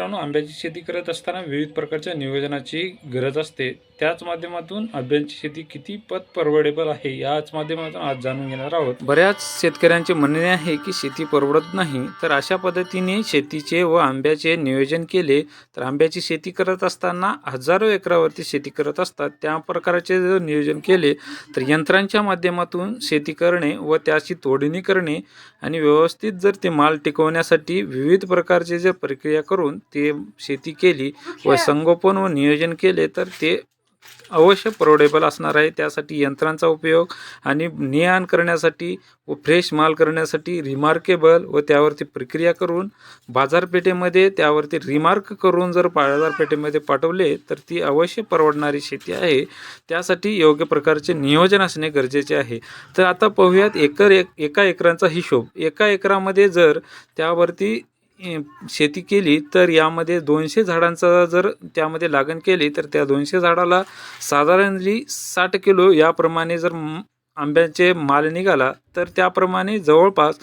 मित्रांनो आंब्याची शेती करत असताना विविध प्रकारच्या नियोजनाची गरज असते. त्याच माध्यमातून आंब्याची शेती किती पत परवडेबल आहे याच माध्यमातून आज जाणून घेणार आहोत. बऱ्याच शेतकऱ्यांचे म्हणणे आहे की शेती परवडत नाही तर अशा पद्धतीने शेतीचे व आंब्याचे नियोजन केले तर आंब्याची शेती करत असताना हजारो एकरावरती शेती करत असतात त्या प्रकारचे जर नियोजन केले तर यंत्रांच्या माध्यमातून शेती करणे व त्याची तोडणी करणे आणि व्यवस्थित जर ते माल टिकवण्यासाठी विविध प्रकारचे जर प्रक्रिया करून ते शेती केली व संगोपन व नियोजन केले तर ते अवश्य परवडेबल असणार आहे. त्यासाठी यंत्रांचा उपयोग आणि ने आण करण्यासाठी व फ्रेश माल करण्यासाठी रिमार्केबल व त्यावरती प्रक्रिया करून बाजारपेठेमध्ये त्यावरती रिमार्क करून जर बाजारपेठेमध्ये पाठवले तर ती अवश्य परवडणारी शेती आहे. त्यासाठी योग्य प्रकारचे नियोजन असणे गरजेचे आहे. तर आता पाहूयात एकर एक एका एकरांचा हिशोब. एका एकरामध्ये जर त्यावरती शेती केली तर यामध्ये दोनशे झाडांचा जर त्यामध्ये लागण केली तर त्या दोनशे झाडाला साधारणली साठ किलो याप्रमाणे जर आंब्याचे माल निघाला तर त्याप्रमाणे जवळपास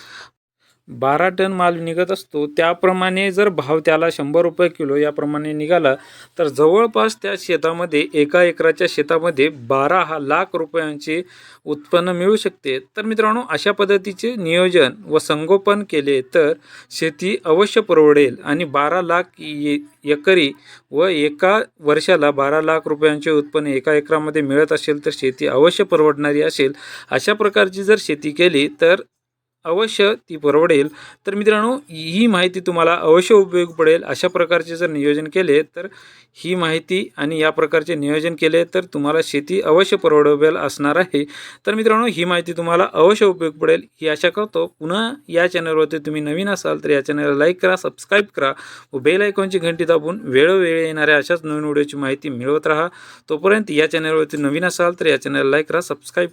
बारा टन माल निघत असतो त्याप्रमाणे जर भाव त्याला शंभर रुपये किलो याप्रमाणे निघाला तर जवळपास त्या शेतामध्ये एका एकराच्या शेतामध्ये बारा हा लाख रुपयांचे उत्पन्न मिळू शकते. तर मित्रांनो अशा पद्धतीचे नियोजन व संगोपन केले तर शेती अवश्य परवडेल आणि बारा लाख ए- एकरी व एका वर्षाला बारा लाख रुपयांचे उत्पन्न एका एकरामध्ये मिळत असेल तर शेती अवश्य परवडणारी असेल. अशा प्रकारची जर शेती केली तर अवश्य ती परवडेल. तर मित्रांनो ही माहिती तुम्हाला अवश्य उपयोग पडेल. अशा प्रकारचे जर नियोजन केले तर ही माहिती आणि या प्रकारचे नियोजन केले तर तुम्हाला शेती अवश्य परवडेल असणार आहे. तर मित्रांनो ही माहिती तुम्हाला अवश्य उपयोग पडेल. ही आशा करतो पुन्हा या चॅनलवरती तुम्ही नवीन असाल तर या चॅनलला लाईक करा सबस्क्राईब करा व बेल आयकॉनची घंटी दाबून वेळोवेळी येणाऱ्या अशाच नवीन व्हिडिओची माहिती मिळवत राहा. तोपर्यंत या चॅनलवरती नवीन असाल तर या चॅनलला लाईक करा सबस्क्राईब